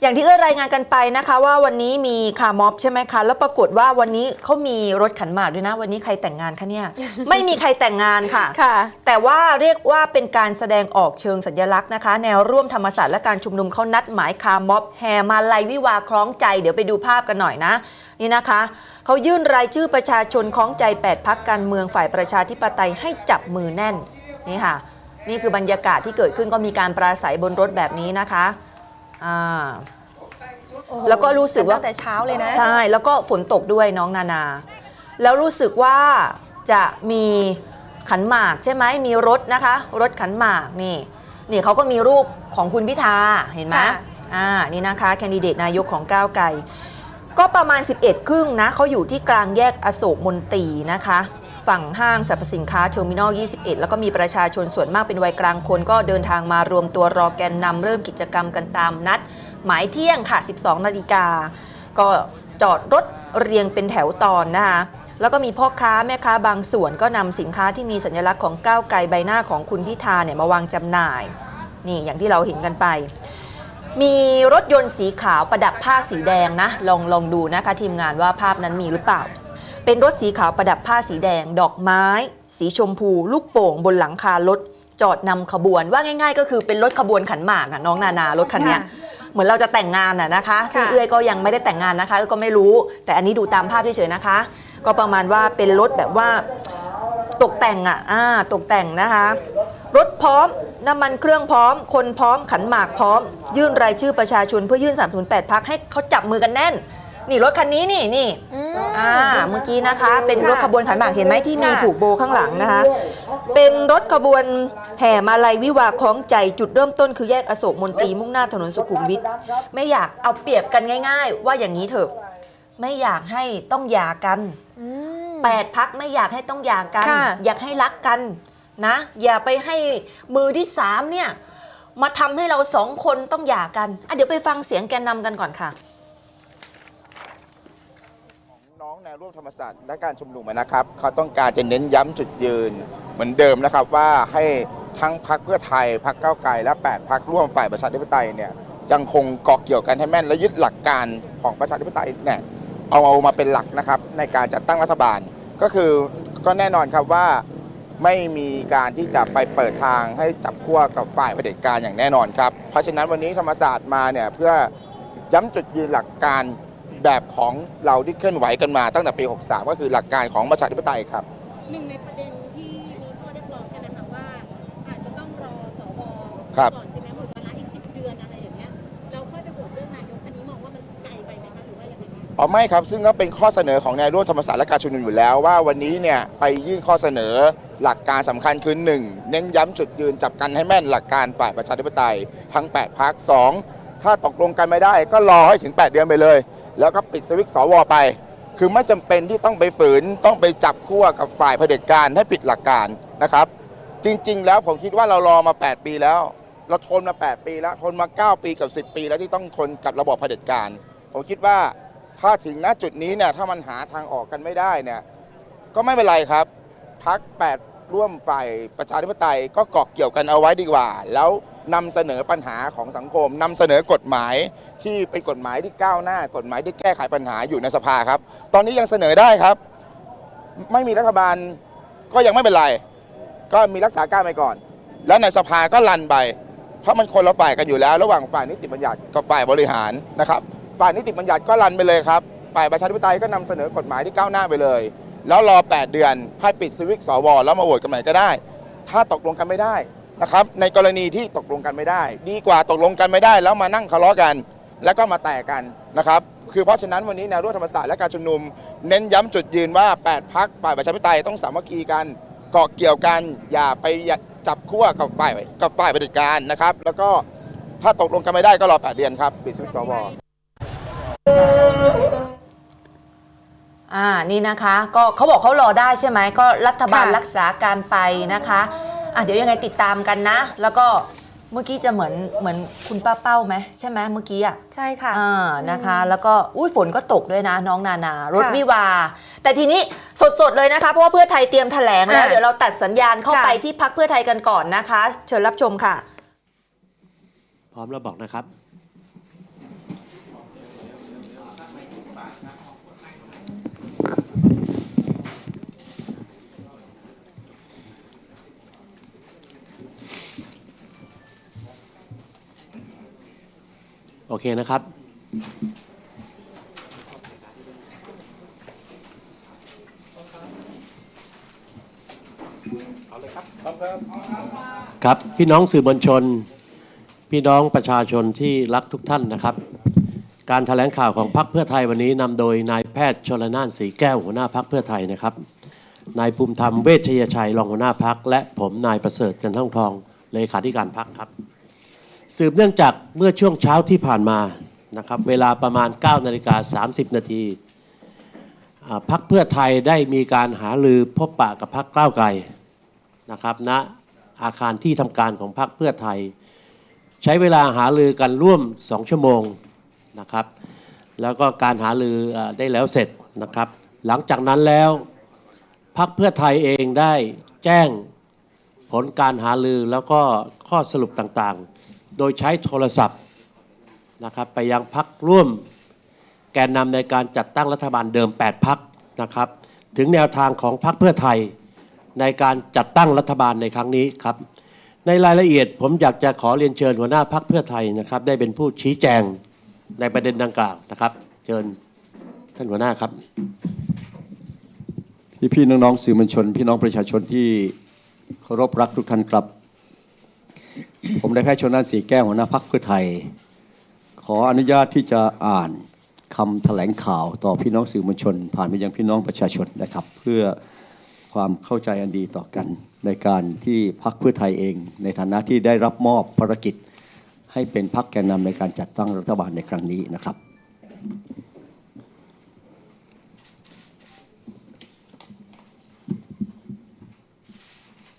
อย่างที่เอื้อรายงานกันไปนะคะ ว่าวันนี้มีคาร์ม็อบใช่ไหมคะ แล้วปรากฏว่าวันนี้เขามีรถขันหมากด้วยนะ วันนี้ใครแต่งงานคะเนี่ย ไม่มีใครแต่งงานค่ะ ค่ะ แต่ว่าเรียกว่าเป็นการแสดงออกเชิงสัญลักษณ์นะคะ แนวร่วมธรรมศาสตร์และการชุมนุมเขานัดหมายคาร์ม็อบแห่มาลัยวิวาห์คล้องใจ เดี๋ยวไปดูภาพกันหน่อยนะ นี่นะคะเขายื่นรายชื่อประชาชนคล้องใจ 8พักการเมืองฝ่ายประชาธิปไตยให้จับมือแน่นนี่ค่ะ นี่คือบรรยากาศที่เกิดขึ้นก็มีการปราศัยบนรถแบบนี้นะคะ อ่า โอ้โหแล้วก็รู้สึกว่า ตั้งแต่เช้าเลยนะใช่ แล้วก็ฝนตกด้วยน้องนานา แล้วรู้สึกว่าจะมีขันหมากใช่ไหมมีรถนะคะ รถขันหมากนี่ นี่เขาก็มีรูปของคุณพิธาเห็นไหมค่ะอ่านี่นะคะแคนดิเดตนายกของก้าวไกลก็ประมาณ 11 ครึ่งนะเขาอยู่ที่กลางแยกอโศกมนตรีนะคะ ฝั่งห้างสรรพสินค้าเทอร์มินอล 21 แล้วก็มีประชาชนส่วนมากเป็นวัยกลางคน ก็เดินทางมารวมตัวรอแกนนำเริ่มกิจกรรมกันตามนัด หมายเที่ยงค่ะ 12 นาฬิกา ก็จอดรถเรียงเป็นแถวตอนนะคะแล้วก็มีพ่อค้าแม่ค้าบางส่วนก็นำสินค้าที่มีสัญลักษณ์ของก้าวไกลใบหน้าของคุณพิธาเนี่ยมาวางจำหน่าย นี่อย่างที่เราเห็นกันไป มีรถยนต์สีขาวประดับผ้าสีแดงนะ ลองลองดูนะคะทีมงานว่าภาพนั้นมีหรือเปล่า เป็นรถสีขาวประดับผ้าสีแดง ดอกไม้ สีชมพู ลูกโป่ง บนหลังคารถจอดนำขบวนว่าง่าย ๆ ก็คือเป็นรถขบวนขันหมากอะน้องนานารถคันเนี้ย ค่ะเหมือนเราจะแต่งงานอะนะคะ ซึ่งค่ะเอื้อยก็ยังไม่ได้แต่งงานนะคะเอื้อยก็ไม่รู้ แต่อันนี้ดูตามภาพเฉยๆนะคะ ก็ประมาณว่าเป็นรถแบบว่าตกแต่งอะอ่าตกแต่งนะคะ รถพร้อม น้ำมันเครื่องพร้อม คนพร้อมขันหมากพร้อม ยื่นรายชื่อประชาชนเพื่อยื่น308พักให้เขาจับมือกันแน่น นี่รถคันนี้นี่นี่อืม อ่าเมื่อกี้นะคะ เป็นรถค่ะขบวนขันหมากเห็นไหมที่มีค่ะ ผูกโบข้างหลังนะคะ เป็นรถขบวนแห่มาลัยวิวาห์คล้องใจจุดเริ่มต้นคือแยกอโศกมนตรีมุ่งหน้าถนนสุขุมวิทไม่อยากเอาเปรียบกันง่าย ๆ ว่าอย่างนี้เถอะ ไม่อยากให้ต้องหย่ากัน อืม แปดพักไม่อยากให้ต้องหย่ากัน ค่ะ อยากให้รักกันนะ อย่าไปให้มือที่สามเนี่ย มาทำให้เราสองคนต้องหย่ากันอะเดี๋ยวไปฟังเสียงแกนนำกันก่อนค่ะ น้ องแนวร่วมธรรมศาสตร์และการชุมนุมนะครับ เขาต้องการจะเน้นย้ำจุดยืนเหมือนเดิมนะครับว่าให้ทั้งพักเพื่อไทยพักเก้าวไกลและ 8พักร่วมฝ่ายประชาธิปไตยเนี่ยยังคงเกาะเกี่ยวกันให้แม่นและยึดหลักการของประชาธิปไตยเนี่ยเอาเอามาเป็นหลักนะครับในการจัดตั้งรัฐบาลก็คือก็แน่นอนครับว่าไม่มีการที่จะไปเปิดทางให้จับขั้วกับฝ่ายเผด็จการอย่างแน่นอนครับ เพราะฉะนั้นวันนี้ธรรมศาสตร์มาเนี่ยเพื่อย้ำจุดยืนหลักการ แบบของเราที่เคลื่อนไหวกันมาตั้งแต่ปี 63 ก็คือหลักการของประชาธิปไตยครับ หนึ่งในประเด็นที่มีข้อเรียกร้องกันนะคะว่าอาจจะต้องรอสวครับ ก่อนใช่ไหมหมดเวลาอีกสิบเดือนอะไรอย่างเงี้ยเราค่อยไปโหวตเรื่องนายกอันนี้มองว่ามันไกลไปไหมคะหรือว่ายังไงคะอ๋อไม่ครับ ซึ่งก็เป็นข้อเสนอของแนวร่วมธรรมศาสตร์และการชุมนุมอยู่แล้วว่าวันนี้เนี่ยไปยื่นข้อเสนอหลักการสำคัญคือ 1. เน้นย้ำจุดยืนจับกันให้แม่นหลักการฝ่ายประชาธิปไตยทั้ง 8 พัก2ถ้าตกลงกันไม่ได้ก็รอให้ถึง 8 เดือนไปเลย แล้วก็ปิดสวิตสวไป คือไม่จำเป็นที่ต้องไปฝืนต้องไปจับขั้วกับฝ่ายเผด็จการให้ผิดหลักการนะครับ จริง ๆ แล้วผมคิดว่าเรารอมา 8 ปีแล้ว เราทนมา 8 ปีแล้วทนมา 9 ปีกับ 10 ปี แล้วที่ต้องทนกับระบบเผด็จการ ผมคิดว่าถ้าถึงณจุดนี้เนี่ยถ้ามันหาทางออกกันไม่ได้เนี่ยก็ไม่เป็นไรครับพัก8ร่วมฝ่ายประชาธิปไตยก็เกาะเกี่ยวกันเอาไว้ดีกว่า แล้วนำเสนอปัญหาของสังคมนำเสนอกฎหมาย ที่เป็นกฎหมายที่ก้าวหน้ากฎหมายที่แก้ไขปัญหาอยู่ในสภาครับ ตอนนี้ยังเสนอได้ครับ ไม่มีรัฐบาลก็ยังไม่เป็นไร ก็มีรักษาการไปก่อน แล้วในสภาก็รันไป เพราะมันคนละฝ่ายกันอยู่แล้ว ระหว่างฝ่ายนิติบัญญัติกับฝ่ายบริหารนะครับฝ่ายนิติบัญญัติก็รันไปเลยครับฝ่ายประชาธิปไตยก็นำเสนอกฎหมายที่ก้าวหน้าไปเลย แล้วรอ 8 เดือนให้ปิดสวิตสวแล้วมาโหวตกันใหม่ก็ได้ ถ้าตกลงกันไม่ได้นะครับในกรณีที่ตกลงกันไม่ได้ ดีกว่าตกลงกันไม่ได้ แล้วมานั่งทะเลาะกัน แล้วก็มาแตกกันนะครับคือเพราะฉะนั้นวันนี้แนวร่วมธรรมศาสตร์และการชุมนุม เน้นย้ำจุดยืนว่า 8พักฝ่ายประชาธิปไตยต้องสามัคคีกันเกาะเกี่ยวกันอย่าไปจับขั้วกับฝ่ายกับฝ่ายเผด็จการนะครับ แล้วก็ถ้าตกลงกันไม่ได้ก็รอ 8 เดือนครับปิดสวิตช์สวอ่านี่นะคะ ก็เขาบอกเขารอได้ใช่ไหมก็รัฐบาลค่ะรักษาการไปนะคะอะเดี๋ยวยังไงติดตามกันนะ แล้วก็ เมื่อกี้จะเหมือนเหมือนคุณป้าเป้าไหมใช่ไหมเมื่อกี้อะใช่ค่ะ อ่านะคะ แล้วก็อุ้ยฝนก็ตกด้วยนะน้องนานารถค่ะวิวาห์แต่ทีนี้สดๆเลยนะคะเพราะว่าเพื่อไทยเตรียมแถลงแล้ว อ่าเดี๋ยวเราตัดสัญญาณเข้าค่ะ ไปที่พักเพื่อไทยกันก่อนนะคะ เชิญรับชมค่ะ พร้อมเราบอกนะครับ โอเคนะครับ ครับพี่น้องสื่อมวลชน พี่น้องประชาชนที่รักทุกท่านนะครับ การแถลงข่าวของพรรคเพื่อไทยวันนี้นำโดยนายแพทย์ชลนานสีแก้วหัวหน้าพรรคเพื่อไทยนะครับนายภูมิธรรมเวชยชัยรองหัวหน้าพัก และผมนายประเสริฐจันทองทองเลขาธิการพักครับ สืบเนื่องจากเมื่อช่วงเช้าที่ผ่านมานะครับเวลาประมาณ 9 นาฬิกา 30 นาทีพักเพื่อไทยได้มีการหาลือพบปะกับพักก้าวไกลนะครับณอาคารที่ทำการของพักเพื่อไทย ใช้เวลาหาลือกันร่วม 2 ชั่วโมงนะครับ แล้วก็การหาลือได้แล้วเสร็จนะครับ หลังจากนั้นแล้วพักเพื่อไทยเองได้แจ้งผลการหาลือแล้วก็ข้อสรุปต่างๆ โดยใช้โทรศัพท์นะครับไปยังพักร่วมแกนนำในการจัดตั้งรัฐบาลเดิม 8 พักนะครับถึงแนวทางของพักเพื่อไทยในการจัดตั้งรัฐบาลในครั้งนี้ครับ ในรายละเอียดผมอยากจะขอเรียนเชิญหัวหน้าพักเพื่อไทยนะครับ ได้เป็นผู้ชี้แจงในประเด็นดังกล่าวนะครับ เชิญท่านหัวหน้าครับ พี่พี่น้องๆสื่อมวลชน พี่น้องประชาชนที่เคารพรักทุกท่านครับ ผมได้แพทย์ชนนันสีแก้วหัวหน้าพักเพื่อไทย ขออนุญาตที่จะอ่านคำแถลงข่าวต่อพี่น้องสื่อมวลชน ผ่านไปยังพี่น้องประชาชนนะครับ เพื่อความเข้าใจอันดีต่อกัน ในการที่พักเพื่อไทยเอง ในฐานะที่ได้รับมอบภารกิจ ให้เป็นพักแกนนำในการจัดตั้งรัฐบาลในครั้งนี้นะครับ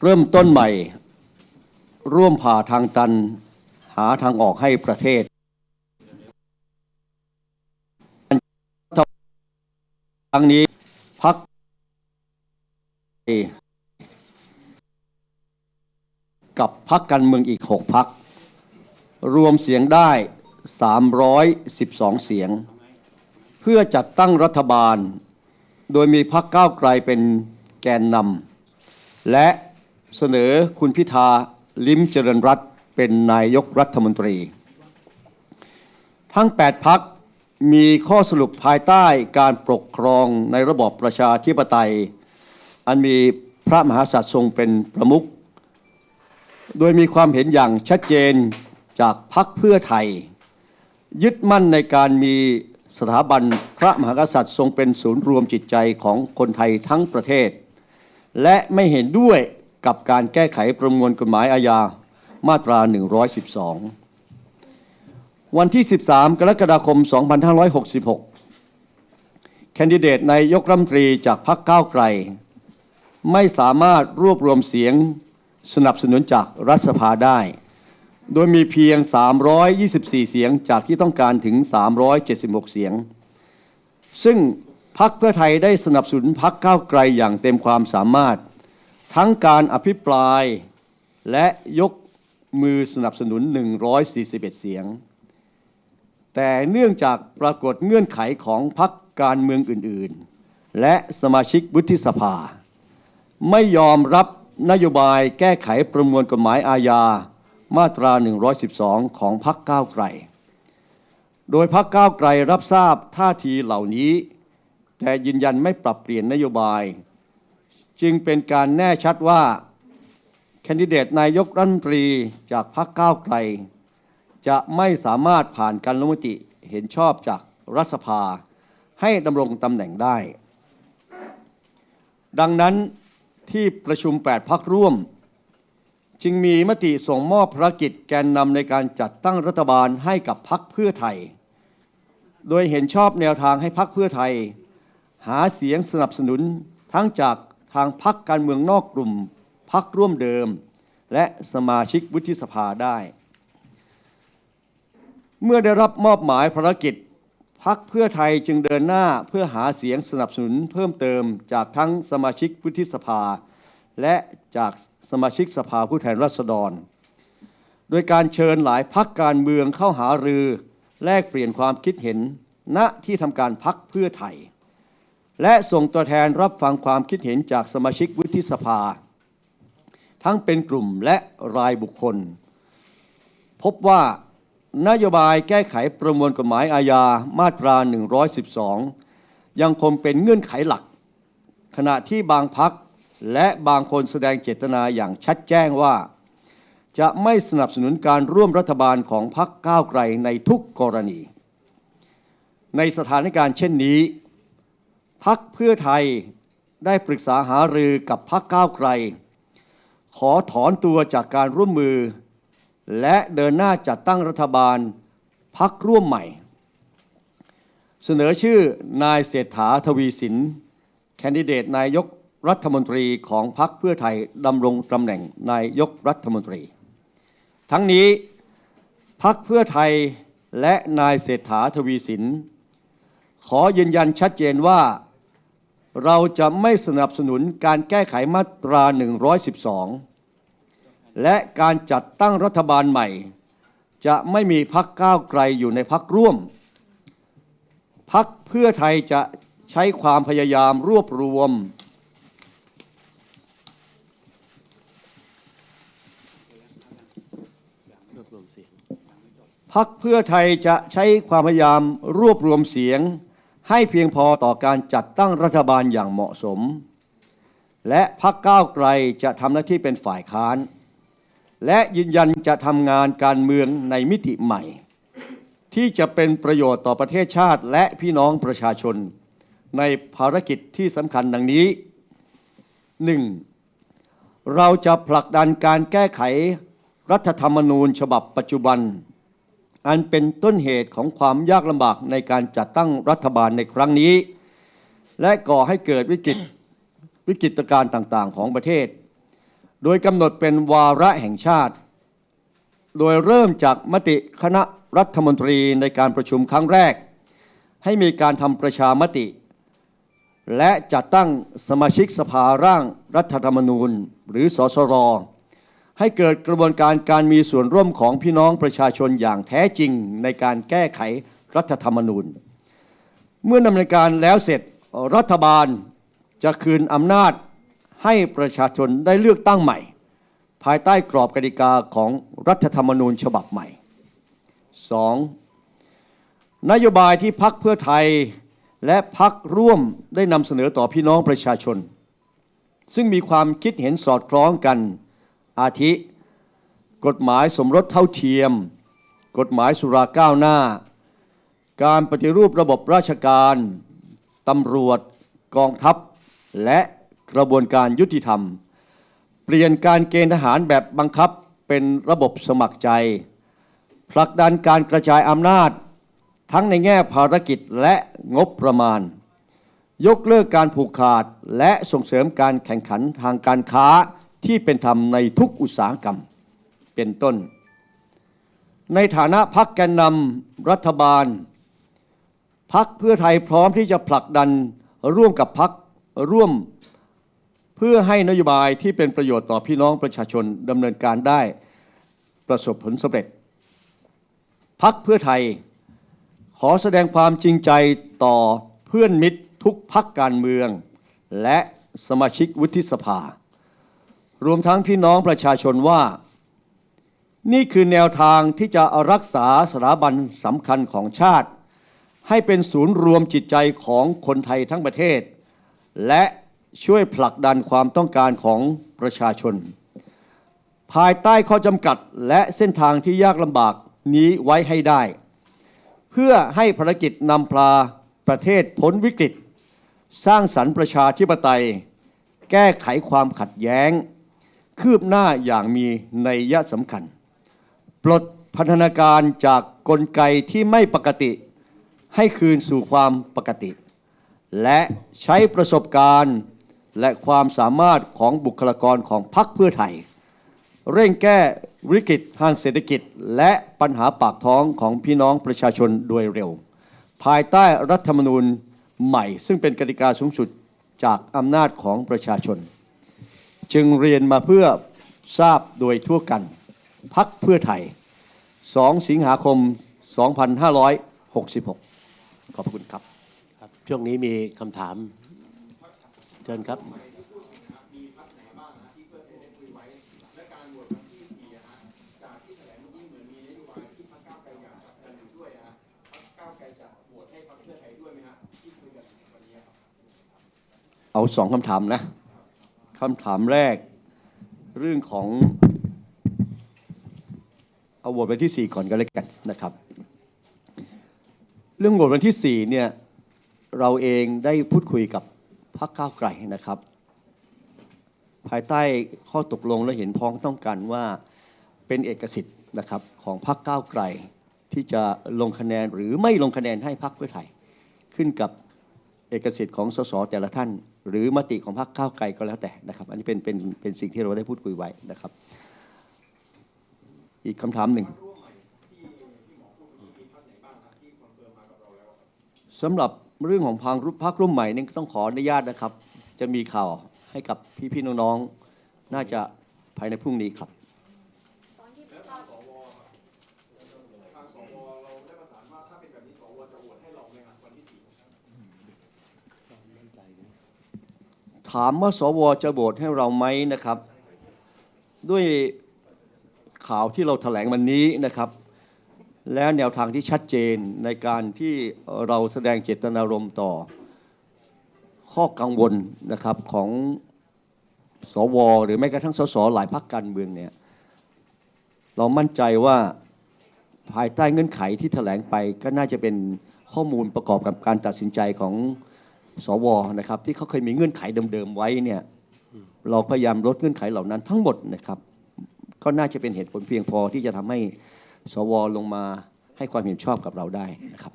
เริ่มต้นใหม่ ร่วมผ่าทางตัน หาทางออกให้ประเทศครั้งนี้พักกับพักการเมืองอีก 6 พัก รวมเสียงได้ 312 เสียง เพื่อจัดตั้งรัฐบาล โดยมีพักก้าวไกลเป็นแกนนำและเสนอคุณพิธา ลิ้มเจริญรัตเป็นนายกรัฐมนตรี ทั้ง 8 พักมีข้อสรุปภายใต้การปกครองในระบอบประชาธิปไตย อันมีพระมหากษัตริย์ทรงเป็นประมุขโดยมีความเห็นอย่างชัดเจนจากพักเพื่อไทย ยึดมั่นในการมีสถาบันพระมหากษัตริย์ทรงเป็นศูนย์รวมจิตใจของคนไทยทั้งประเทศ และไม่เห็นด้วย กับการแก้ไขประมวลกฎหมายอาญามาตรา 112 วันที่ 13 กรกฎาคม 2566 แคนดิเดตนายกรัฐมนตรีจากพรรคก้าวไกล ไม่สามารถรวบรวมเสียงสนับสนุนจากรัฐสภาได้ โดยมีเพียง 324 เสียงจากที่ต้องการถึง 376 เสียง ซึ่งพรรคเพื่อไทยได้สนับสนุนพรรคก้าวไกลอย่างเต็มความสามารถ ทั้งการอภิปรายและยกมือสนับสนุน 141 เสียง แต่เนื่องจากปรากฏเงื่อนไขของพรรคการเมืองอื่น ๆ และสมาชิกวุฒิสภา ไม่ยอมรับนโยบายแก้ไขประมวลกฎหมายอาญามาตรา 112 ของพรรคก้าวไกล โดยพรรคก้าวไกลรับทราบท่าทีเหล่านี้ แต่ยืนยันไม่ปรับเปลี่ยนนโยบาย จึงเป็นการแน่ชัดว่า แคนดิเดตนายกรัฐมนตรีจากพรรคก้าวไกล จะไม่สามารถผ่านการลงมติเห็นชอบจากรัฐสภา ให้ดำรงตำแหน่งได้ ดังนั้นที่ประชุม 8 พักร่วม จึงมีมติส่งมอบภารกิจแกนนำในการจัดตั้งรัฐบาลให้กับพักเพื่อไทย โดยเห็นชอบแนวทางให้พักเพื่อไทย หาเสียงสนับสนุนทั้งจาก ทางพักการเมืองนอกกลุ่มพักร่วมเดิม และสมาชิกวุฒิสภาได้ เมื่อได้รับมอบหมายภารกิจพักเพื่อไทยจึงเดินหน้าเพื่อหาเสียงสนับสนุนเพิ่มเติมจากทั้งสมาชิกวุฒิสภา และจากสมาชิกสภาผู้แทนราษฎร โดยการเชิญหลายพักการเมืองเข้าหารือ แลกเปลี่ยนความคิดเห็นณที่ทำการพักเพื่อไทย และส่งตัวแทนรับฟังความคิดเห็นจากสมาชิกวุฒิสภา ทั้งเป็นกลุ่มและรายบุคคล พบว่านโยบายแก้ไขประมวลกฎหมายอาญามาตรา 112 ยังคงเป็นเงื่อนไขหลัก ขณะที่บางพักและบางคนแสดงเจตนาอย่างชัดแจ้งว่า จะไม่สนับสนุนการร่วมรัฐบาลของพรรคก้าวไกลในทุกกรณี ในสถานการณ์เช่นนี้ พักเพื่อไทยได้ปรึกษาหารือกับพักก้าวไกล ขอถอนตัวจากการร่วมมือ และเดินหน้าจัดตั้งรัฐบาลพักร่วมใหม่ เสนอชื่อนายเศรษฐาทวีสิน แคนดิเดตนายกรัฐมนตรีของพรรคเพื่อไทยดำรงตำแหน่งนายกรัฐมนตรี ทั้งนี้พักเพื่อไทยและนายเศรษฐาทวีสิน ขอยืนยันชัดเจนว่า เราจะไม่สนับสนุนการแก้ไขมาตรา 112 และการจัดตั้งรัฐบาลใหม่ จะไม่มีพักก้าวไกลอยู่ในพักร่วม พักเพื่อไทยจะใช้ความพยายามรวบรวม พักเพื่อไทยจะใช้ความพยายามรวบรวมเสียง ให้เพียงพอต่อการจัดตั้งรัฐบาลอย่างเหมาะสม และพักก้าวไกลจะทำหน้าที่เป็นฝ่ายค้าน และยืนยันจะทำงานการเมืองในมิติใหม่ ที่จะเป็นประโยชน์ต่อประเทศชาติและพี่น้องประชาชน ในภารกิจที่สำคัญดังนี้ 1. เราจะผลักดันการแก้ไขรัฐธรรมนูญฉบับปัจจุบัน อันเป็นต้นเหตุของความยากลำบากในการจัดตั้งรัฐบาลในครั้งนี้ และก่อให้เกิดวิกฤตวิกฤตการณ์ต่างๆ ของประเทศ โดยกำหนดเป็นวาระแห่งชาติ โดยเริ่มจากมติคณะรัฐมนตรีในการประชุมครั้งแรก ให้มีการทำประชามติ และจัดตั้งสมาชิกสภาร่างรัฐธรรมนูญ หรือสสร ให้เกิดกระบวนการการมีส่วนร่วมของพี่น้องประชาชนอย่างแท้จริงในการแก้ไขรัฐธรรมนูญ เมื่อดำเนินการแล้วเสร็จรัฐบาลจะคืนอำนาจให้ประชาชนได้เลือกตั้งใหม่ ภายใต้กรอบกติกาของรัฐธรรมนูญฉบับใหม่ 2. นโยบายที่พักเพื่อไทยและพักร่วมได้นำเสนอต่อพี่น้องประชาชน ซึ่งมีความคิดเห็นสอดคล้องกัน อาทิ กฎหมายสมรสเท่าเทียม กฎหมายสุราก้าวหน้า การปฏิรูประบบราชการตำรวจ กองทัพ และกระบวนการยุติธรรม เปลี่ยนการเกณฑ์ทหารแบบบังคับเป็นระบบสมัครใจ ผลักดันการกระจายอำนาจ ทั้งในแง่ภารกิจและงบประมาณ ยกเลิกการผูกขาดและส่งเสริมการแข่งขันทางการค้า ที่เป็นธรรมในทุกอุตสาหกรรมเป็นต้น ในฐานะพักแกนนำรัฐบาล พักเพื่อไทยพร้อมที่จะผลักดันร่วมกับพักร่วมเพื่อให้นโยบายที่เป็นประโยชน์ต่อพี่น้องประชาชนดำเนินการได้ประสบผลสำเร็จ พักเพื่อไทยขอแสดงความจริงใจต่อเพื่อนมิตรทุกพักการเมือง และสมาชิกวุฒิสภา รวมทั้งพี่น้องประชาชนว่า นี่คือแนวทางที่จะรักษาสถาบันสำคัญของชาติ ให้เป็นศูนย์รวมจิตใจของคนไทยทั้งประเทศ และช่วยผลักดันความต้องการของประชาชน ภายใต้ข้อจำกัดและเส้นทางที่ยากลำบากนี้ไว้ให้ได้ เพื่อให้ภารกิจนำพาประเทศพ้นวิกฤต สร้างสรรค์ประชาธิปไตย แก้ไขความขัดแย้ง คืบหน้าอย่างมีนัยยะสำคัญ ปลดพันธนาการจากกลไกที่ไม่ปกติ ให้คืนสู่ความปกติ และใช้ประสบการณ์และความสามารถของบุคลากรของพรรคเพื่อไทย เร่งแก้วิกฤตทางเศรษฐกิจ และปัญหาปากท้องของพี่น้องประชาชนโดยเร็ว ภายใต้รัฐธรรมนูญใหม่ ซึ่งเป็นกติกาสูงสุดจากอำนาจของประชาชน จึงเรียนมาเพื่อทราบโดยทั่วกัน พักเพื่อไทย 2 สิงหาคม 2566 ขอบคุณครับ ครับช่วงนี้มีคำถามเชิญครับเอาสองคำถามนะ คำถามแรก เรื่องของเอาโหวตวันที่ 4 ก่อนก็แล้วกันนะครับ เรื่องโหวตวันที่ 4 เนี่ยเราเองได้พูดคุยกับพรรคก้าวไกลนะครับ ภายใต้ข้อตกลงและเห็นพ้องต้องกันว่าเป็นเอกสิทธิ์นะครับของพรรคก้าวไกลที่จะลงคะแนนหรือไม่ลงคะแนนให้พรรคเพื่อไทย ขึ้นกับเอกสิทธิ์ของสสแต่ละท่าน หรือมติของพรรคก้าวไกลก็แล้วแต่นะครับ อันนี้เป็นเป็นเป็นสิ่งที่เราได้พูดคุยไว้นะครับ อีกคำถามหนึ่งสำหรับเรื่องของพังพรรคร่วมใหม่นี่ต้องขออนุญาตนะครับ จะมีข่าวให้กับพี่ๆน้องๆน่าจะภายในพรุ่งนี้ครับ ตอนที่ตอน ถามว่าสวจะโหวตให้เราไหมนะครับ ด้วยข่าวที่เราแถลงวันนี้นะครับ และแนวทางที่ชัดเจนในการที่เราแสดงเจตนารมณ์ต่อ ข้อกังวลนะครับของสว หรือแม้กระทั่งสสหลายพรรคการเมืองเนี่ยเรามั่นใจว่าภายใต้เงื่อนไขที่แถลงไปก็น่าจะเป็นข้อมูลประกอบกับการตัดสินใจของ สวนะครับที่เขาเคยมีเงื่อนไขเดิมๆไว้เนี่ยเราพยายามลดเงื่อนไขเหล่านั้นทั้งหมดนะครับก็น่าจะเป็นเหตุผลเพียงพอที่จะทำให้สวลงมาให้ความเห็นชอบกับเราได้นะครับ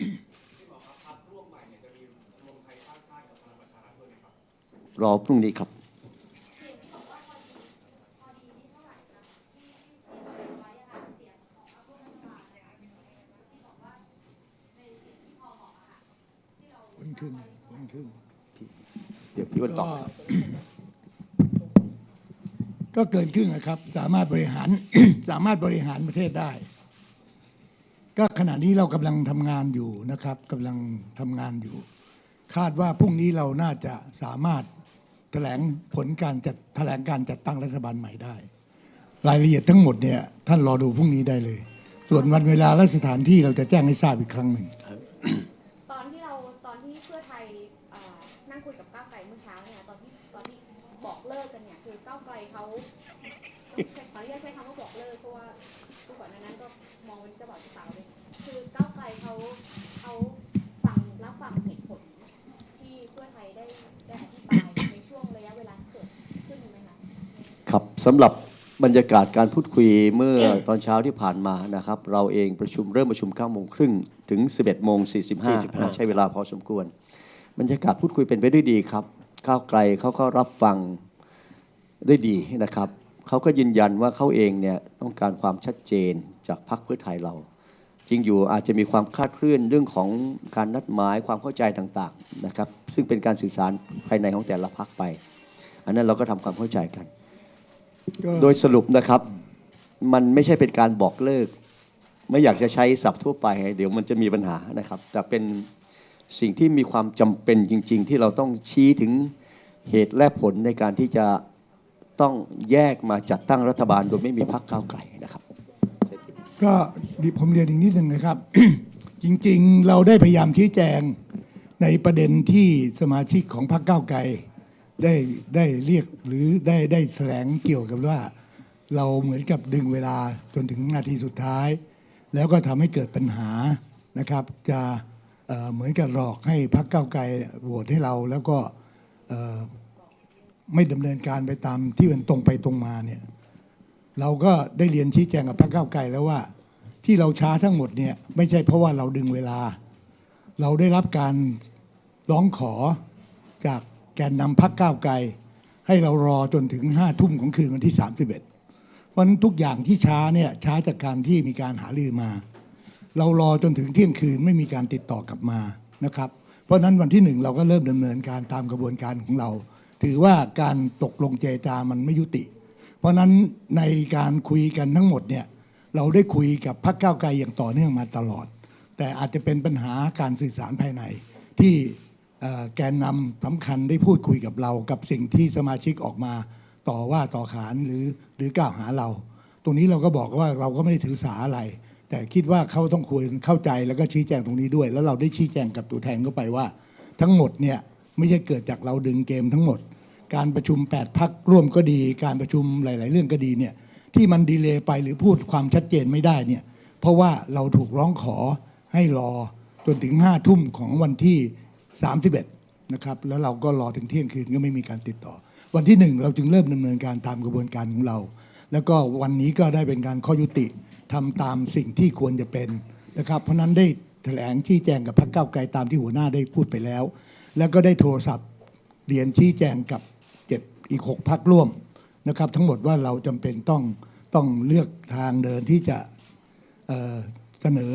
รอพรุ่งนี้ครับคนครึ่ง คนครึ่งเดี๋ยวพี่วันตอบ ก็เกินครึ่งนะครับ สามารถบริหารสามารถบริหารประเทศได้ ก็ขณะนี้เรากำลังทำงานอยู่นะครับกำลังทำงานอยู่ คาดว่าพรุ่งนี้เราน่าจะสามารถแถลงผลการจัดแถลงการจัดตั้งรัฐบาลใหม่ได้ รายละเอียดทั้งหมดเนี่ยท่านรอดูพรุ่งนี้ได้เลย ส่วนวันเวลาและสถานที่เราจะแจ้งให้ทราบอีกครั้งหนึ่ง ตอนที่เราตอนที่เพื่อไทยเอ่อ นั่งคุยกับก้าวไกลเมื่อเช้าเนี่ยตอนที่ตอนที่บอกเลิกกันเนี่ยคือก้าวไกลเขาขออนุญาตใช้คำว่าบอกเลิกเพราะว่าผู้ก่อนหน้านั้นก็มองเป็นเจ้าบ่าวเจ้าสาวเลยคือก้าวไกลเขาเขาฟังรับฟังเหตุผลที่เพื่อไทยได้ได้อธิบายในช่วงระยะเวลาที่เกิดขึ้นไหมคะครับสำหรับบรรยากาศการพูดคุยเมื่อตอนเช้าที่ผ่านมานะครับ เราเองประชุมเริ่มประชุม9โมงครึ่งถึง 11โมง45 45ใช้เวลาพอสมควร บรรยากาศพูดคุยเป็นไปด้วยดีครับก้าวไกลเขาก็รับฟังได้ดีนะครับเขาก็ยืนยันว่าเขาเองเนี่ยต้องการความชัดเจนจากพรรคเพื่อไทยเรา จริงอยู่อาจจะมีความคลาดเคลื่อนเรื่องของการนัดหมายความเข้าใจต่างๆนะครับ ซึ่งเป็นการสื่อสารภายในของแต่ละพรรคไป อันนั้นเราก็ทำความเข้าใจกันก็โดยสรุปนะครับ มันไม่ใช่เป็นการบอกเลิก ไม่อยากจะใช้ศัพท์ทั่วไป เดี๋ยวมันจะมีปัญหานะครับ แต่เป็น สิ่งที่มีความจำเป็นจริง ๆ ที่เราต้องชี้ถึงเหตุและผลในการที่จะต้องแยกมาจัดตั้งรัฐบาลโดยไม่มีพรรคก้าวไกลนะครับ ก็ดิผมเรียนอีกนิดหนึ่งนะครับ จริงๆ เราได้พยายามชี้แจงในประเด็นที่สมาชิกของพรรคก้าวไกลได้ได้เรียกหรือได้ได้แถลงเกี่ยวกับว่า เราเหมือนกับดึงเวลาจนถึงนาทีสุดท้าย แล้วก็ทำให้เกิดปัญหานะครับ จะ เหมือนกับหลอกให้พรรคก้าไกลโหวตให้เราแล้วก็ไม่ดำเนินการไปตามที่มันตรงไปตรงมาเนี่ยเราก็ได้เรียนชี้แจงกับพรรคก้าไกลแล้วว่า ที่เราช้าทั้งหมดเนี่ยไม่ใช่เพราะว่าเราดึงเวลา เราได้รับการร้องขอจากแกนนำพรรคก้าวไกล ให้เรารอจนถึงห้าทุ่มของคืนวันที่ 31วันทุกอย่างที่ช้าเนี่ยช้าจากการที่มีการหารือมา เรารอจนถึงเที่ยงคืนไม่มีการติดต่อกลับมานะครับ เพราะนั้นวันที่หนึ่งเราก็เริ่มดำเนินการตามกระบวนการของเรา ถือว่าการตกลงเจจามันไม่ยุติ เพราะนั้นในการคุยกันทั้งหมดเนี่ยเราได้คุยกับพรรคก้าวไกลอย่างต่อเนื่องมาตลอด แต่อาจจะเป็นปัญหาการสื่อสารภายใน ที่แกนนำสำคัญได้พูดคุยกับเรา กับสิ่งที่สมาชิกออกมาต่อว่าต่อขานหรือหรือกล่าวหาเรา ตรงนี้เราก็บอกว่าเราก็ไม่ได้ถือสาอะไร แต่คิดว่าเขาต้องคุยเข้าใจแล้วก็ชี้แจงตรงนี้ด้วย แล้วเราได้ชี้แจงกับตัวแทนเข้าไปว่า ทั้งหมดเนี่ยไม่ใช่เกิดจากเราดึงเกมทั้งหมด การประชุม 8 พักร่วมก็ดี การประชุมหลาย ๆ เรื่องก็ดีเนี่ยที่มันดีเลย์ไปหรือพูดความชัดเจนไม่ได้เนี่ยเพราะว่าเราถูกร้องขอให้รอจนถึง5ทุ่มของวันที่ 31นะครับแล้วเราก็รอถึงเที่ยงคืนก็ไม่มีการติดต่อ วันที่หนึ่งเราจึงเริ่มดำเนินการตามกระบวนการของเรา แล้วก็วันนี้ก็ได้เป็นการข้อยุติทำตามสิ่งที่ควรจะเป็นนะครับ เพราะนั้นได้แถลงชี้แจงกับพรรคเก้าไกลตามที่หัวหน้าได้พูดไปแล้ว แล้วก็ได้โทรศัพท์เรียนชี้แจงกับเจ็ดอีกหกพักร่วมนะครับ ทั้งหมดว่าเราจำเป็นต้องต้องเลือกทางเดินที่จะเเสนอ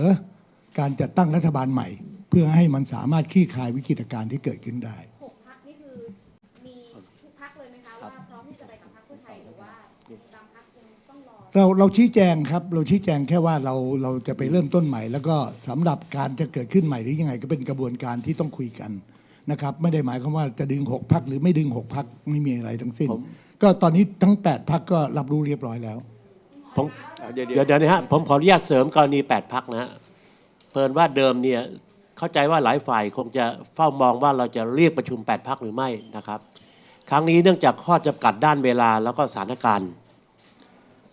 การจัดตั้งรัฐบาลใหม่ เพื่อให้มันสามารถคลี่คลายวิกฤตการณ์ที่เกิดขึ้นได้ หกพักนี่คือมีทุกพักเลยไหม คะว่าพร้อมที่จะไปกับพักเพื่อไทยหรือว่าบางพักยังต้องรอ เราเราชี้แจงครับ เราชี้แจงแค่ว่าเราเราจะไปเริ่มต้นใหม่ แล้วก็สำหรับการจะเกิดขึ้นใหม่หรือยังไงก็เป็นกระบวนการที่ต้องคุยกันนะครับ ไม่ได้หมายความว่าจะดึงหกพักหรือไม่ดึงหกพักไม่มีอะไรทั้งสิ้น ผม ก็ตอนนี้ทั้ง8พักก็รับรู้เรียบร้อยแล้ว ผมเดี๋ยวเดี๋ยวเดี๋ยวนะฮะผมขออนุญาตเสริมกรณี 8 พักนะฮะเพิ่นว่าเดิมเนี่ยเข้าใจว่าหลายฝ่ายคงจะเฝ้ามองว่าเราจะเรียกประชุม 8 พักหรือไม่นะครับ ครั้งนี้เนื่องจากข้อจำกัดด้านเวลาแล้วก็สถานการณ์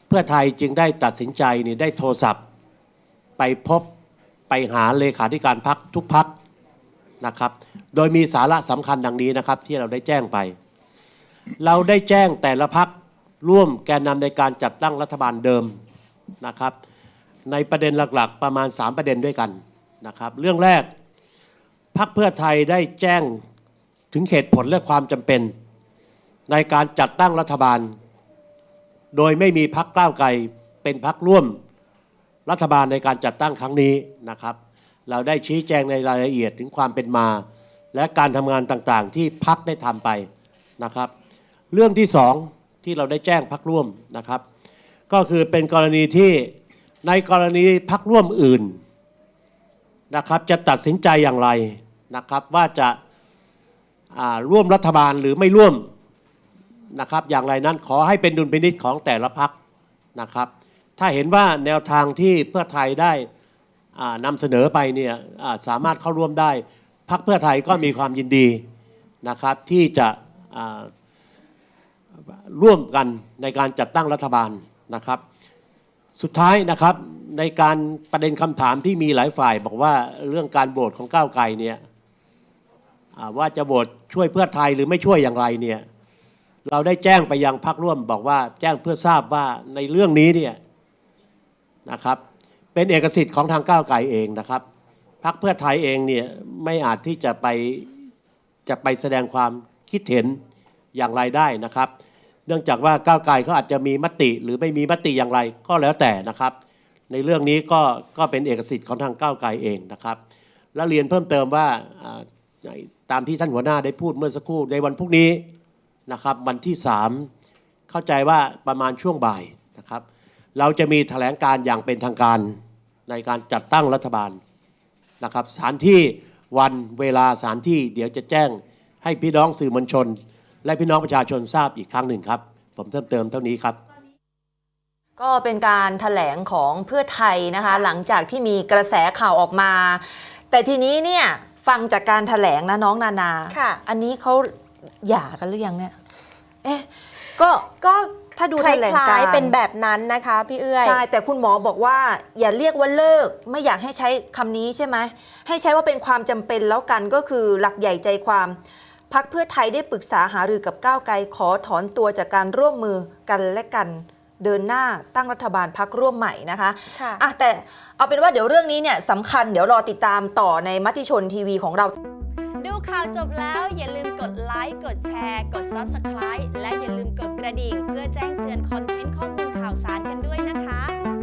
เพื่อไทยจึงได้ตัดสินใจนี่ได้โทรศัพท์ ไปพบไปหาเลขาธิการพักทุกพักนะครับ โดยมีสาระสำคัญดังนี้นะครับ ที่เราได้แจ้งไป เราได้แจ้งแต่ละพักร่วมแกนนำในการจัดตั้งรัฐบาลเดิมนะครับ ในประเด็นหลักๆ ประมาณ 3 ประเด็นด้วยกันนะครับ เรื่องแรกพักเพื่อไทยได้แจ้งถึงเหตุผลและความจำเป็น ในการจัดตั้งรัฐบาล โดยไม่มีพักก้าวไกลเป็นพักร่วมรัฐบาลในการจัดตั้งครั้งนี้นะครับ เราได้ชี้แจงในรายละเอียดถึงความเป็นมา และการทำงานต่างๆ ที่พักได้ทำไปนะครับ เรื่องที่สองที่เราได้แจ้งพักร่วมนะครับ ก็คือเป็นกรณีที่ในกรณีพักร่วมอื่นนะครับ จะตัดสินใจอย่างไรนะครับ ว่าจะาร่วมรัฐบาลหรือไม่ร่วม นะครับ อย่างไรนั้นขอให้เป็นดุลพินิจของแต่ละพักนะครับ ถ้าเห็นว่าแนวทางที่เพื่อไทยได้อ่านำเสนอไปเนี่ยสามารถเข้าร่วมได้พักเพื่อไทยก็มีความยินดีนะครับที่จะร่วมกันในการจัดตั้งรัฐบาลนะครับ สุดท้ายนะครับในการประเด็นคำถามที่มีหลายฝ่าย บอกว่าเรื่องการโหวตของก้าวไกลเนี่ยว่าจะโหวตช่วยเพื่อไทยหรือไม่ช่วยอย่างไรเนี่ย เราได้แจ้งไปยังพักร่วมบอกว่าแจ้งเพื่อทราบว่าในเรื่องนี้เนี่ยนะครับเป็นเอกสิทธิ์ของทางก้าวไกลเองนะครับพักเพื่อไทยเองเนี่ยไม่อาจที่จะไปจะไปแสดงความคิดเห็นอย่างไรได้นะครับ เนื่องจากว่าก้าวไกลเขาอาจจะมีมติหรือไม่มีมติอย่างไรก็แล้วแต่นะครับ ในเรื่องนี้ก็ก็เป็นเอกสิทธิ์ของทางก้าวไกลเองนะครับ และเรียนเพิ่มเติมว่าตามที่ท่านหัวหน้าได้พูดเมื่อสักครู่ในวันพรุ่งนี้ นะครับวันที่ 3 เข้าใจว่าประมาณช่วงบ่ายนะครับ เราจะมีแถลงการอย่างเป็นทางการในการจัดตั้งรัฐบาลนะครับสถานที่วันเวลาสถานที่เดี๋ยวจะแจ้งให้พี่น้องสื่อมวลชน และพี่น้องประชาชนทราบอีกครั้งหนึ่งครับ ผมเพิ่มเติมเท่านี้ครับก็เป็นการถแถลงของเพื่อไทยนะคะ หลังจากที่มีกระแสข่าวออกมา แต่ทีนี้เนี่ยฟังจากการถแถลงนะน้องนานาค่ะอันนี้เขา หย่ากันหรือยังเนี่ย เอ๊ะ ก็ก็ถ้าดูคแถลงล้าการยๆเป็นแบบนั้นนะคะ พี่เอื้อย ใช่แต่คุณหมอบอกว่า อย่าเรียกว่าเลิก ไม่อยากให้ใช้คำนี้ใช่ไหมให้ใช้ว่าเป็นความจำเป็นแล้วกันก็คือหลักใหญ่ใจความพักเพื่อไทยได้ปรึกษาหารือกับก้าวไกลขอถอนตัวจากการร่วมมือกันและกันเดินหน้าตั้งรัฐบาลพักร่วมใหม่นะคะค่ะ อะแต่เอาเป็นว่าเดี๋ยวเรื่องนี้เนี่ยสำคัญเดี๋ยวรอติดตามต่อในมติชนทีวีของเรา ดูข่าวจบแล้วอย่าลืมกดไลค์กดแชร์ กด Subscribe และอย่าลืมกดกระดิ่ง เพื่อแจ้งเตือนคอนเทนต์ข้อมูลข่าวสารกันด้วยนะคะ